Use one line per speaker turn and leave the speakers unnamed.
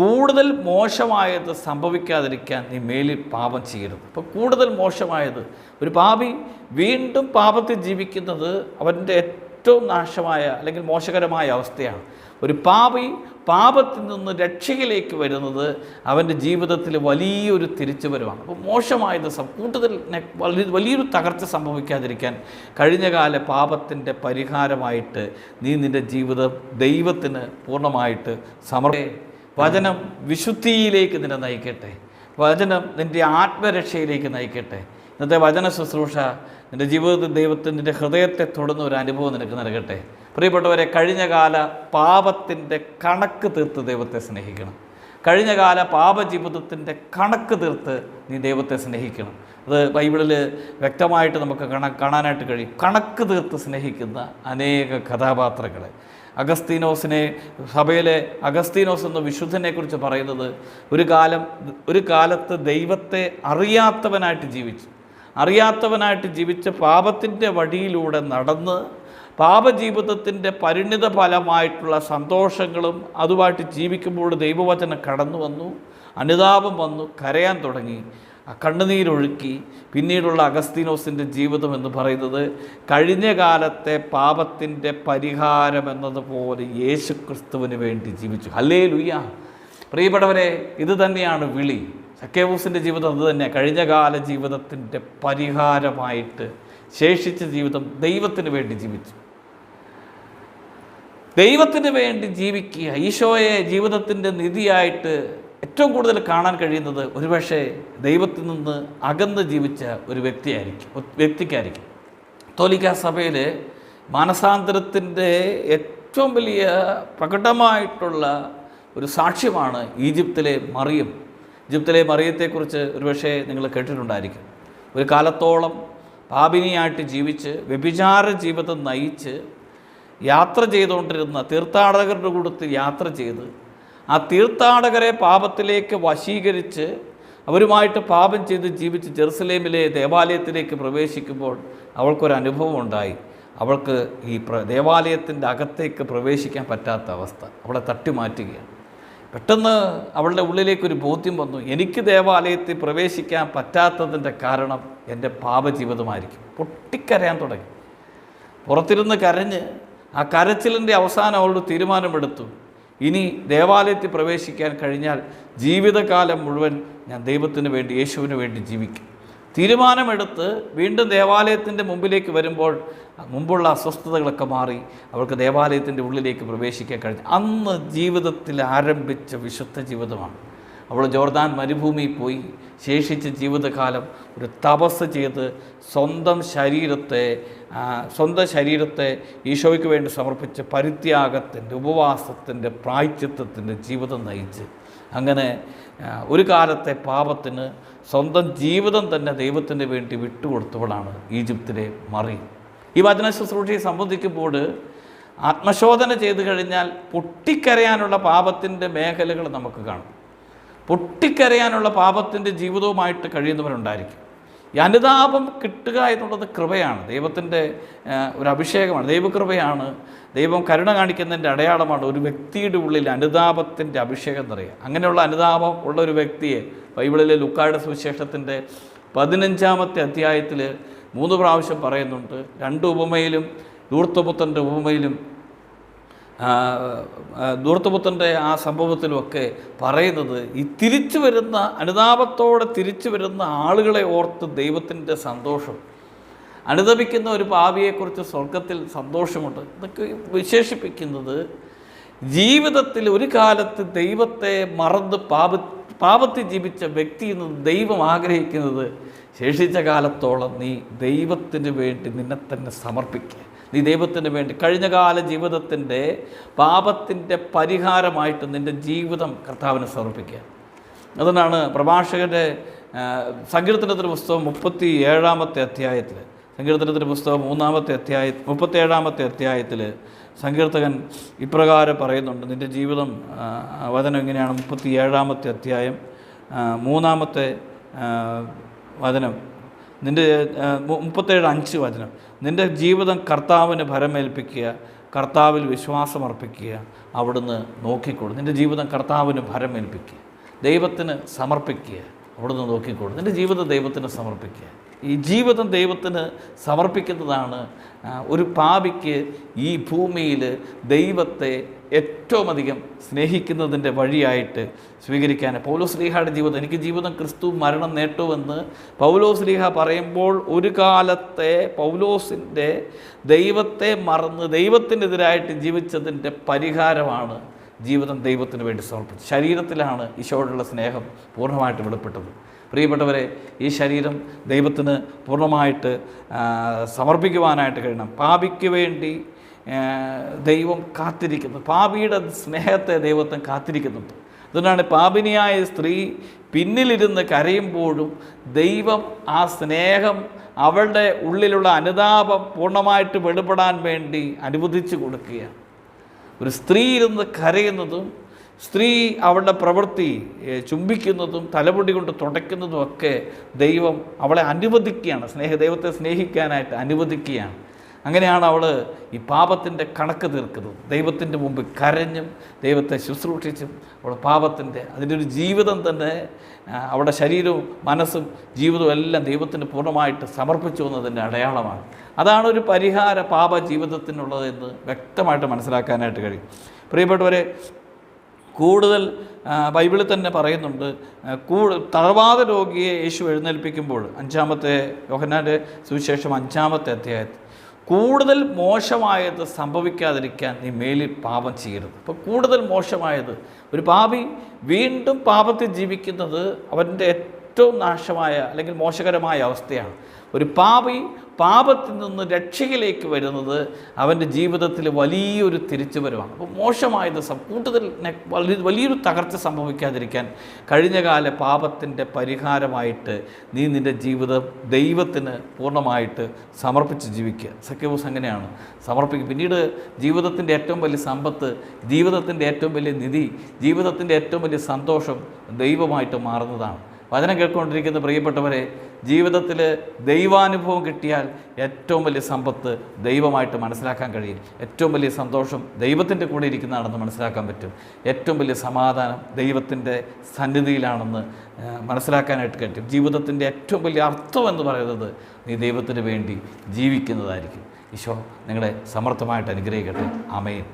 കൂടുതൽ മോശമായത് സംഭവിക്കാതിരിക്കാൻ നീ മേലിൽ പാപം ചെയ്യരുത്. അപ്പോൾ കൂടുതൽ മോശമായത് ഒരു പാപി വീണ്ടും പാപത്തിൽ ജീവിക്കുന്നത് അവന്റെ ഏറ്റവും നാശമായ അല്ലെങ്കിൽ മോശകരമായ അവസ്ഥയാണ്. ഒരു പാപി പാപത്തിൽ നിന്ന് രക്ഷയിലേക്ക് വരുന്നത് അവന്റെ ജീവിതത്തിൽ വലിയൊരു തിരിച്ചുവരവാണ് അപ്പോൾ മോശമായത് കൂടുതൽ വലിയൊരു തകർച്ച സംഭവിക്കാതിരിക്കാൻ കഴിഞ്ഞകാല പാപത്തിന്റെ പരിഹാരമായിട്ട് നീ നിന്റെ ജീവിതം ദൈവത്തിന് പൂർണമായിട്ട് സമർപ്പ വചനം വിശുദ്ധിയിലേക്ക് നിന്നെ നയിക്കട്ടെ. വചനം നിന്റെ ആത്മരക്ഷയിലേക്ക് നയിക്കട്ടെ. ഇന്നത്തെ വചന ശുശ്രൂഷ നിന്റെ ജീവിതത്തിൽ ദൈവത്തിന്റെ നിന്റെ ഹൃദയത്തെ തൊടുന്ന ഒരു അനുഭവം നിനക്ക് നൽകട്ടെ. പ്രിയപ്പെട്ടവരെ കഴിഞ്ഞകാല പാപത്തിന്റെ കണക്ക് തീർത്ത് ദൈവത്തെ സ്നേഹിക്കണം. കഴിഞ്ഞകാല പാപജീവിതത്തിന്റെ കണക്ക് തീർത്ത് നീ ദൈവത്തെ സ്നേഹിക്കണം. അത് ബൈബിളിൽ വ്യക്തമായിട്ട് നമുക്ക് കാണാനായിട്ട് കഴിയും. കണക്ക് തീർത്ത് സ്നേഹിക്കുന്ന അനേക കഥാപാത്രങ്ങളെ. അഗസ്തീനോസിനെ സഭയിലെ അഗസ്തീനോസ് എന്ന വിശുദ്ധനെക്കുറിച്ച് പറയുന്നത് ഒരു കാലം ഒരു കാലത്ത് ദൈവത്തെ അറിയാത്തവനായിട്ട് ജീവിച്ചു. അറിയാത്തവനായിട്ട് ജീവിച്ച് പാപത്തിന്റെ വഴിയിലൂടെ നടന്ന് പാപജീവിതത്തിന്റെ പരിണിത ഫലമായിട്ടുള്ള സന്തോഷങ്ങളും അതുമായിട്ട് ജീവിക്കുമ്പോൾ ദൈവവചനം കടന്നു വന്നു അനുതാപം വന്നു കരയാൻ തുടങ്ങി. കണ്ണുനീരൊഴുക്കി പിന്നീടുള്ള അഗസ്തീനോസിന്റെ ജീവിതം എന്ന് പറയുന്നത് കഴിഞ്ഞ കാലത്തെ പാപത്തിന്റെ പരിഹാരം എന്നതുപോലെ യേശു ക്രിസ്തുവിന് വേണ്ടി ജീവിച്ചു. ഹല്ലേ ലുയ്യ പ്രിയപ്പെട്ടവരെ ഇത് തന്നെയാണ് വിളി. സക്കേവൂസിന്റെ ജീവിതം അത് തന്നെ കഴിഞ്ഞകാല ജീവിതത്തിന്റെ പരിഹാരമായിട്ട് ശേഷിച്ച ജീവിതം ദൈവത്തിന് വേണ്ടി ജീവിച്ചു. ദൈവത്തിന് വേണ്ടി ജീവിക്കുക ഈശോയെ ജീവിതത്തിന്റെ നിധിയായിട്ട് ഏറ്റവും കൂടുതൽ കാണാൻ കഴിയുന്നത് ഒരുപക്ഷെ ദൈവത്തിൽ നിന്ന് അകന്ന് ജീവിച്ച ഒരു വ്യക്തിയായിരിക്കും വ്യക്തിക്കായിരിക്കും. തോലിക്ക സഭയിൽ മാനസാന്തരത്തിന്റെ ഏറ്റവും വലിയ പ്രകടമായിട്ടുള്ള ഒരു സാക്ഷ്യമാണ് ഈജിപ്തിലെ മറിയം. ഈജിപ്തിലെ മറിയത്തെക്കുറിച്ച് ഒരുപക്ഷെ നിങ്ങൾ കേട്ടിട്ടുണ്ടായിരിക്കും. ഒരു കാലത്തോളം പാപിനിയായിട്ട് ജീവിച്ച് വ്യഭിചാര ജീവിതം നയിച്ച് യാത്ര ചെയ്തുകൊണ്ടിരുന്ന തീർത്ഥാടകരുടെ കൂട്ടത്തിൽ യാത്ര ചെയ്ത് ആ തീർത്ഥാടകരെ പാപത്തിലേക്ക് വശീകരിച്ച് അവരുമായിട്ട് പാപം ചെയ്ത് ജീവിച്ച് ജെറുസലേമിലെ ദേവാലയത്തിലേക്ക് പ്രവേശിക്കുമ്പോൾ അവൾക്കൊരു അനുഭവം ഉണ്ടായി. അവൾക്ക് ഈ പ്ര ദേവാലയത്തിന്റെ അകത്തേക്ക് പ്രവേശിക്കാൻ പറ്റാത്ത അവസ്ഥ. അവളെ തട്ടിമാറ്റുകയാണ്. പെട്ടെന്ന് അവളുടെ ഉള്ളിലേക്കൊരു ബോധ്യം വന്നു. എനിക്ക് ദേവാലയത്തിൽ പ്രവേശിക്കാൻ പറ്റാത്തതിന്റെ കാരണം എന്റെ പാപജീവിതമായിരിക്കും. പൊട്ടിക്കരയാൻ തുടങ്ങി. പുറത്തിരുന്ന് കരഞ്ഞ് ആ കരച്ചിലിന്റെ അവസാനം അവളുടെ തീരുമാനമെടുത്തു. ഇനി ദേവാലയത്തിൽ പ്രവേശിക്കാൻ കഴിഞ്ഞാൽ ജീവിതകാലം മുഴുവൻ ഞാൻ ദൈവത്തിന് വേണ്ടി യേശുവിന് വേണ്ടി ജീവിക്കും. തീരുമാനമെടുത്ത് വീണ്ടും ദേവാലയത്തിന്റെ മുമ്പിലേക്ക് വരുമ്പോൾ മുമ്പുള്ള അസ്വസ്ഥതകളൊക്കെ മാറി അവൾക്ക് ദേവാലയത്തിന്റെ ഉള്ളിലേക്ക് പ്രവേശിക്കാൻ കഴിഞ്ഞു. അന്ന് ജീവിതത്തിൽ ആരംഭിച്ച വിശുദ്ധ ജീവിതമാണ്. അവൾ ജോർദാൻ മരുഭൂമിയിൽ പോയി ശേഷിച്ച ജീവിതകാലം ഒരു തപസ് ചെയ്ത് സ്വന്തം ശരീരത്തെ സ്വന്തം ശരീരത്തെ ഈശോയ്ക്ക് വേണ്ടി സമർപ്പിച്ച് പരിത്യാഗത്തിന്റെ ഉപവാസത്തിന്റെ പ്രായച്ചിത്വത്തിന്റെ ജീവിതം നയിച്ച്. അങ്ങനെ ഒരു കാലത്തെ പാപത്തിന് സ്വന്തം ജീവിതം തന്നെ ദൈവത്തിന് വേണ്ടി വിട്ടുകൊടുത്തവളാണ് ഈജിപ്തിലെ മറി. ഈ വചന ശുശ്രൂഷയെ സംബന്ധിക്കുമ്പോൾ ആത്മശോധന ചെയ്തു കഴിഞ്ഞാൽ പൊട്ടിക്കരയാനുള്ള പാപത്തിന്റെ മേഖലകൾ നമുക്ക് കാണും. പൊട്ടിക്കരയാനുള്ള പാപത്തിന്റെ ജീവിതവുമായിട്ട് കഴിയുന്നവരുണ്ടായിരിക്കും. ഈ അനുതാപം കിട്ടുക എന്നുള്ളത് കൃപയാണ്. ദൈവത്തിന്റെ ഒരു അഭിഷേകമാണ്. ദൈവകൃപയാണ്. ദൈവം കരുണ കാണിക്കുന്നതിന്റെ അടയാളമാണ് ഒരു വ്യക്തിയുടെ ഉള്ളിൽ അനുതാപത്തിന്റെ അഭിഷേകം നിറയുക. അങ്ങനെയുള്ള അനുതാപം ഉള്ള ഒരു വ്യക്തിയെ ബൈബിളിലെ ലുക്കായുടെ സുവിശേഷത്തിന്റെ പതിനഞ്ചാമത്തെ അധ്യായത്തിൽ മൂന്ന് പ്രാവശ്യം പറയുന്നുണ്ട്. രണ്ട് ഉപമയിലും ദൂർത്തപുത്രന്റെ ഉപമയിലും ആ, ആ സംഭവത്തിലുമൊക്കെ പറയുന്നത് ഈ തിരിച്ചു വരുന്ന അനുതാപത്തോടെ തിരിച്ചു വരുന്ന ആളുകളെ ഓർത്ത് ദൈവത്തിന്റെ സന്തോഷം. അനുദപിക്കുന്ന ഒരു പാവിയെക്കുറിച്ച് സ്വർഗത്തിൽ സന്തോഷമുണ്ട്. ഇതൊക്കെ വിശേഷിപ്പിക്കുന്നത് ജീവിതത്തിൽ ഒരു കാലത്ത് ദൈവത്തെ മറന്ന് പാപ പാപത്തിൽ ജീവിച്ച വ്യക്തി എന്ന് ദൈവം ആഗ്രഹിക്കുന്നത് ശേഷിച്ച കാലത്തോളം നീ ദൈവത്തിന് വേണ്ടി നിന്നെ തന്നെ സമർപ്പിക്കുക. നീ ദൈവത്തിന് വേണ്ടി കഴിഞ്ഞകാല ജീവിതത്തിന്റെ പാപത്തിന്റെ പരിഹാരമായിട്ട് നിന്റെ ജീവിതം കർത്താവിന് സമർപ്പിക്കുക. അതുകൊണ്ടാണ് പ്രഭാഷകന്റെ സങ്കീർത്തനത്തിന്റെ പുസ്തകം മുപ്പത്തി ഏഴാമത്തെ അധ്യായത്തിൽ. സങ്കീർത്തനത്തിന്റെ പുസ്തകം മൂന്നാമത്തെ അധ്യായ മുപ്പത്തി ഏഴാമത്തെ അധ്യായത്തിൽ സങ്കീർത്തകൻ ഇപ്രകാരം പറയുന്നുണ്ട്. നിന്റെ ജീവിതം വചനം എങ്ങനെയാണ്? മുപ്പത്തി ഏഴാമത്തെ അധ്യായം മൂന്നാമത്തെ വചനം. നിന്റെ മുപ്പത്തേഴ് അഞ്ച് വചനം. നിന്റെ ജീവിതം കർത്താവിന് ഭരമേൽപ്പിക്കുക കർത്താവിൽ വിശ്വാസമർപ്പിക്കുക അവിടുന്ന് നോക്കിക്കൊള്ളു. നിന്റെ ജീവിതം കർത്താവിന് ഭരമേൽപ്പിക്കുക ദൈവത്തിന് സമർപ്പിക്കുക അവിടുന്ന് നോക്കിക്കൊള്ളു. നിന്റെ ജീവിതം ദൈവത്തിന് സമർപ്പിക്കുക. ഈ ജീവിതം ദൈവത്തിന് സമർപ്പിക്കുന്നതാണ്. ഒരു പാപിക്ക് ഈ ഭൂമിയിൽ ദൈവത്തെ ഏറ്റവും അധികം സ്നേഹിക്കുന്നതിന്റെ വഴിയായിട്ട് സ്വീകരിക്കാൻ. പൗലോസ് ലീഹയുടെ ജീവിതം എനിക്ക് ജീവിതം ക്രിസ്തു മരണം നേട്ടുമെന്ന് പൗലോസ് ലീഹ പറയുമ്പോൾ ഒരു കാലത്തെ പൗലോസിന്റെ ദൈവത്തെ മറന്ന് ദൈവത്തിനെതിരായിട്ട് ജീവിച്ചതിന്റെ പരിഹാരമാണ് ജീവിതം ദൈവത്തിന് വേണ്ടി സമർപ്പിച്ചു. ശരീരത്തിലാണ് ഈശോയോടുള്ള സ്നേഹം പൂർണമായിട്ട് വെളിപ്പെട്ടത്. പ്രിയപ്പെട്ടവരെ ഈ ശരീരം ദൈവത്തിന് പൂർണമായിട്ട് സമർപ്പിക്കുവാനായിട്ട് കഴിയണം. പാപിക്ക് വേണ്ടി ദൈവം കാത്തിരിക്കുന്നു. പാപിയുടെ സ്നേഹത്തെ ദൈവത്തെ കാത്തിരിക്കുന്നുണ്ട് അതുകൊണ്ടാണ് പാപിനിയായ സ്ത്രീ പിന്നിലിരുന്ന് കരയുമ്പോഴും ദൈവം ആ സ്നേഹം അവളുടെ ഉള്ളിലുള്ള അനുതാപം പൂർണമായിട്ട് വെളിപ്പെടാൻ വേണ്ടി അനുവദിച്ചു കൊടുക്കുകയാണ്. ഒരു സ്ത്രീ ഇരുന്ന് കരയുന്നതും സ്ത്രീ അവളുടെ പ്രവൃത്തി ചുംബിക്കുന്നതും തലമുടി കൊണ്ട് തുടയ്ക്കുന്നതും ഒക്കെ ദൈവം അവളെ അനുവദിക്കുകയാണ്. സ്നേഹ ദൈവത്തെ സ്നേഹിക്കാനായിട്ട് അനുവദിക്കുകയാണ്. അങ്ങനെയാണ് അവൾ ഈ പാപത്തിന്റെ കണക്ക് തീർക്കുന്നത്. ദൈവത്തിന്റെ മുമ്പ് കരഞ്ഞും ദൈവത്തെ ശുശ്രൂഷിച്ചും അവൾ പാപത്തിന്റെ അതിന്റെ ഒരു ജീവിതം തന്നെ അവളുടെ ശരീരവും മനസ്സും ജീവിതവും എല്ലാം ദൈവത്തിന് പൂർണമായിട്ട് സമർപ്പിച്ചു എന്നതിന്റെ അടയാളമാണ്. അതാണ് ഒരു പരിഹാര പാപ ജീവിതത്തിനുള്ളതെന്ന് വ്യക്തമായിട്ട് മനസ്സിലാക്കാനായിട്ട് കഴിയും. പ്രിയപ്പെട്ടവരെ കൂടുതൽ ബൈബിളിൽ തന്നെ പറയുന്നുണ്ട് കൂടു തളവാത രോഗിയെ യേശു എഴുന്നേൽപ്പിക്കുമ്പോൾ അഞ്ചാമത്തെ യോഹന്നാന്റെ സുവിശേഷം അഞ്ചാമത്തെ അധ്യായത്തിൽ കൂടുതൽ മോശമായത് സംഭവിക്കാതിരിക്കാൻ നീ മേലിൽ പാപം ചെയ്യരുത്. അപ്പോൾ കൂടുതൽ മോശമായത് ഒരു പാപി വീണ്ടും പാപത്തിൽ ജീവിക്കുന്നത് അവന്റെ ഏറ്റവും നാശമായ അല്ലെങ്കിൽ മോശകരമായ അവസ്ഥയാണ്. ഒരു പാപി പാപത്തിൽ നിന്ന് രക്ഷയിലേക്ക് വരുന്നത് അവന്റെ ജീവിതത്തിൽ വലിയൊരു തിരിച്ചുവരവാണ്. അപ്പോൾ മോശമായത് വലിയ വലിയൊരു തകർച്ച സംഭവിക്കാതിരിക്കാൻ കഴിഞ്ഞകാല പാപത്തിന്റെ പരിഹാരമായിട്ട് നീ നിന്റെ ജീവിതം ദൈവത്തിന് പൂർണമായിട്ട് സമർപ്പിച്ച് ജീവിക്കുക. സഖ്യബോസ് അങ്ങനെയാണ്. സമർപ്പിക്കുക. പിന്നീട് ജീവിതത്തിന്റെ ഏറ്റവും വലിയ സമ്പത്ത് ജീവിതത്തിന്റെ ഏറ്റവും വലിയ നിധി ജീവിതത്തിന്റെ ഏറ്റവും വലിയ സന്തോഷം ദൈവമായിട്ട് മാറുന്നതാണ്. വചനം കേട്ടുകൊണ്ടിരിക്കുന്ന പ്രിയപ്പെട്ടവരെ ജീവിതത്തിൽ ദൈവാനുഭവം കിട്ടിയാൽ ഏറ്റവും വലിയ സമ്പത്ത് ദൈവമായിട്ട് മനസ്സിലാക്കാൻ കഴിയും. ഏറ്റവും വലിയ സന്തോഷം ദൈവത്തിന്റെ കൂടെ ഇരിക്കുന്നതാണെന്ന് മനസ്സിലാക്കാൻ പറ്റും. ഏറ്റവും വലിയ സമാധാനം ദൈവത്തിന്റെ സന്നിധിയിലാണെന്ന് മനസ്സിലാക്കാനായിട്ട് പറ്റും ജീവിതത്തിന്റെ ഏറ്റവും വലിയ അർത്ഥം എന്ന് പറയുന്നത് നീ ദൈവത്തിന് വേണ്ടി ജീവിക്കുന്നതായിരിക്കും. ഈശോ നിങ്ങളെ സമർത്ഥമായിട്ട് അനുഗ്രഹിക്കട്ടെ. ആമേൻ.